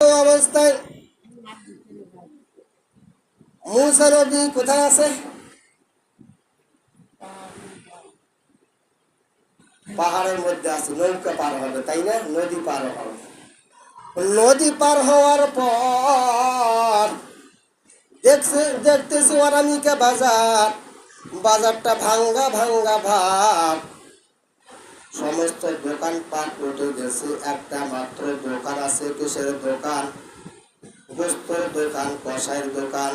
অবস্থায় মুসা নবী কোথায় আছে পাহাড়ের মধ্যে আছে নৌকা পার হবে তাই না নদী পার হবে নদী পার হওয়ার পর দেখছে দেখতেছি অনামিকা বাজার বাজারটা ভাঙ্গা ভাঙ্গা ভাব সমস্ত দোকানপাট উঠে গেছে। একটা মাত্র দোকান আছে, কিসের দোকান? গোস্তর দোকান কষাইয়ের দোকান।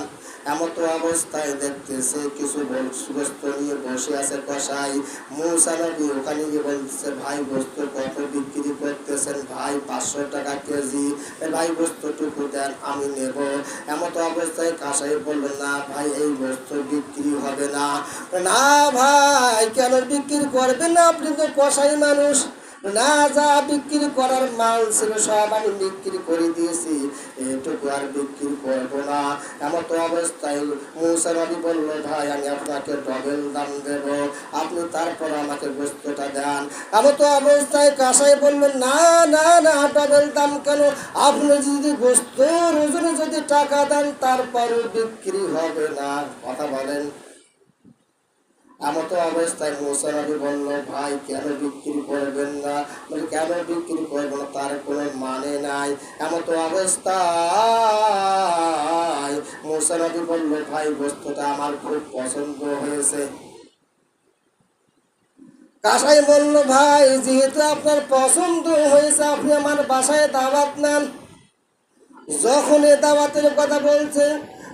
এমতো অবস্থায় দেখতেছে, কিছু গোস্ত নিয়ে বসে আছে কষাই মৌসা নবী ওখানে গিয়ে বলছে ভাই, গোস্ত কত বিক্রি করতেছেন ভাই, পাঁচশো টাকা কেজি ভাই, বস্তুটুকু দেন, আমি নেব। এমতো অবস্থায় কাঁসাই বলল না ভাই, এই বস্তু বিক্রি হবে না। না ভাই, কেন বিক্রি করবেন না? আপনি তো কষাই মানুষ। না যা বিক্রি করার মাল ছিল, সব আমি বিক্রি করে দিয়েছি। এটুকু আর বিক্রি করব না। এমন তো অবস্থায় মৌসা নবী বলল, ভাই, আমি আপনাকে ডবল দাম দেব। আপনি তারপর আমাকে বস্তুটা দেন। এমন তো অবস্থায় কাসাই বললেন না না না ডবল দাম কেন? আপনি যদি গোস্ত ওজনে যদি টাকা দেন, তারপরও বিক্রি হবে না। কথা বলেন। এমন তো অবস্থায় মোসানবী বলল, ভাই, কেন বিক্রি করবেন না? বলে, কেন বিক্রি করব না? তার কোনো মানে নাই। এমন তো অবস্থায় মোসানবী বলল, ভাই, বস্তুটা আমার খুব পছন্দ হয়েছে। কাসাই বলল, ভাই, যেহেতু আপনার পছন্দ হয়েছে, আপনি আমার বাসায় দাওয়াত নেন। যখন এ দাওয়াতের কথা বলছে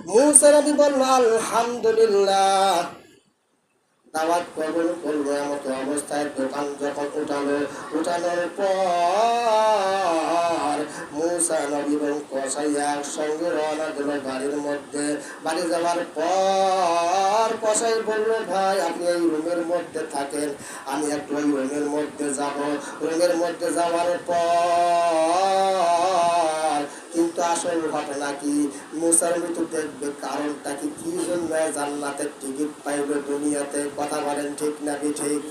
মুসানবী বলল, আলহামদুলিল্লাহ। দাওয়াত কবল করল এমতো অবস্থায় দোকান যখন উঠালো, উঠানোর পর মুসা নবী এবং কসাই একসঙ্গে রওনা দিল বাড়ির মধ্যে। বাড়ি যাওয়ার পর কসাই বলল, ভাই, আপনি এই রুমের মধ্যে থাকেন, আমি একটু ওই রুমের মধ্যে যাব। রুমের মধ্যে যাওয়ার পর কিন্তু আসল ঘটনা কি? মুসার মৃত্যু দেখবে কারণটা কি জন্য জান্নাতের টিকিট পাইবে দুনিয়াতে, কথা বলেন ঠিক না কি ঠিক।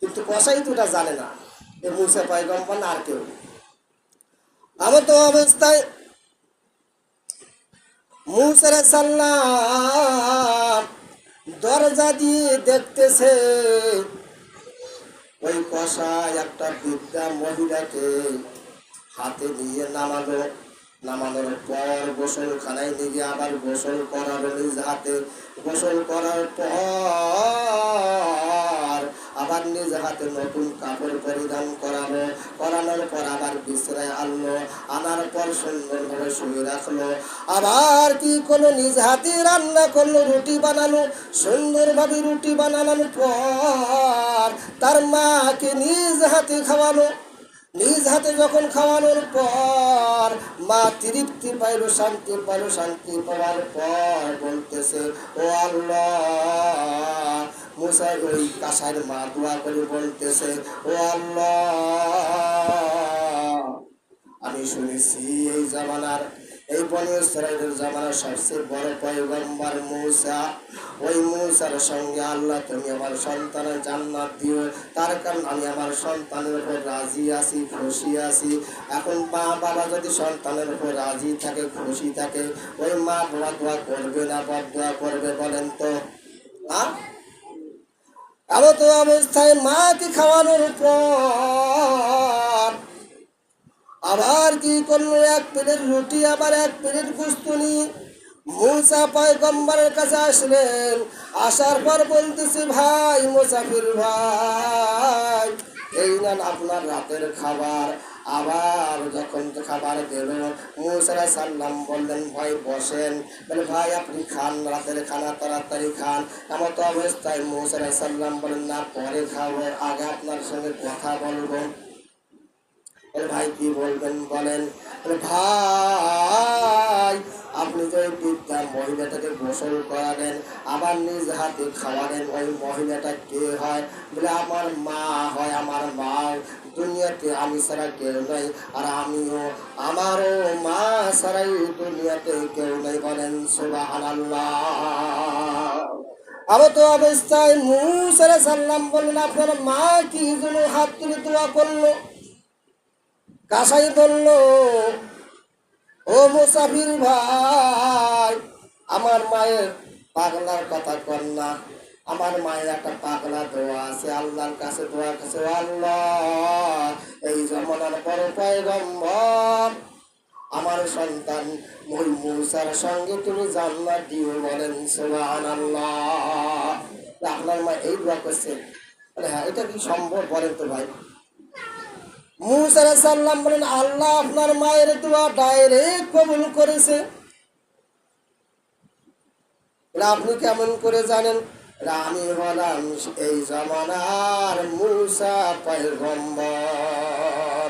কিন্তু কসাই তো ওটা জানে না। এ মুসা পাইগম্বর না আর কেউ আমার তো অবস্থায় মুসার সাল্লাম দরজা দিয়ে দেখতেছে ওই কষাই একটা বিদ্যা মহিলাকে হাতে নিয়ে নামালো। নামানোর পর গোসলখানায় নিয়ে আবার গোসল করার নিজ হাতে। গোসল করার পর আবার নিজ হাতে নতুন কাপড় পরিধান করানো। করানোর পর আবার বিশ্রায় আনলো, আনার পর সুন্দরভাবে শুয়ে রাখল। আবার কি করল? নিজ হাতে রান্না করল, রুটি বানালো, সুন্দরভাবে রুটি বানানোর পর তার মাকে নিজ হাতে খাওয়ালো। নিজ হাতে যখন খাওয়ানোর পর, মা তৃপ্তি পাইল, শান্তি পাইল, শান্তি পাওয়ার পর বলতেছে, ও আল্লাহ। মুসাই ওই কাসার মা দোয়া করে বলতেছে, ও আল্লাহ। আমি শুনেছি এই জামানার এই বনে ইসরায়েলের জামানার সবচেয়ে বড় পয়গম্বর মূসা। ওই মূসার সঙ্গে আল্লাহ, তুমি আমার সন্তানের জান্নাত দিও। তার কারণ আমি আমার সন্তানের উপর রাজি আছি, খুশি আছি। এখন মা বাবা যদি সন্তানের উপর রাজি থাকে, খুশি থাকে, ওই মা দোয়া দোয়া করবে না বদ দোয়া করবে বলেন তো। হ্যাঁ তো অবস্থায় মাকে খাওয়ানোর পর আবার কি করল? এক প্লেট রুটি, আবার এক প্লেট গুস্ত নিয়ে মুসা পয়গম্বরের কাছে আসলেন। আসার পর বলতেছে, ভাই মুসাফির ভাই, এই নেন আপনার রাতের খাবার। আবার যখন খাবার দিল, মুসারা সাল্লাম বললেন, ভাই, বসেন। বলে, ভাই, আপনি খান, রাতের খানা তাড়াতাড়ি খান। এমন তো অবস্থায় মুসারা সাল্লাম বলেন, না, পরে খাব। আগে আপনার সঙ্গে কথা বলব। বলে ভাই কি বলবেন বলেন? বলে, ভাই, আপনি যে ওই বৃদ্ধা মহিলাটাকে গোসল করালেন, আবার নিজ হাতে খাওয়ালেন, ওই মহিলাটা কে হয়? বলে, আমার মা হয়, আমার মা। দুনিয়াতে আমি ছাড়া কেউ নাই, আর আমিও, আমারও মা ছাড়াই দুনিয়াতে কেউ নেই বলেন সুবাহ আবার তো অবস্থায় মুসারা সাল্লাম বললেন, আপনার মা কি হাত তুলে দোয়া করল? কাসাই বলল, ও মুসাফির ভাই, আমার মায়ের পাগলার কথা কর না। আমার মায়ের একটা পাগলা দোয়া আছে, আল্লাহর কাছে দোয়া কাছে আল্লাহ, এই জমানার বড় পয়গম্বর, আমার সন্তান ওই মূসার সঙ্গে তুমি জান্নাত দিও বলেন, সুবহানাল্লাহ। আপনার মা এই দোয়া করছে। বলে হ্যাঁ এটা কি সম্ভব বলেন তো ভাই? মুসা সাল্লাম বলেন, আল্লাহ আপনার মায়ের দোয়া ডাইরেক্ট কবুল করেছে। আপনি কেমন করে জানেন? আমি হলাম এই জমানার মূসা পয়গম্বর।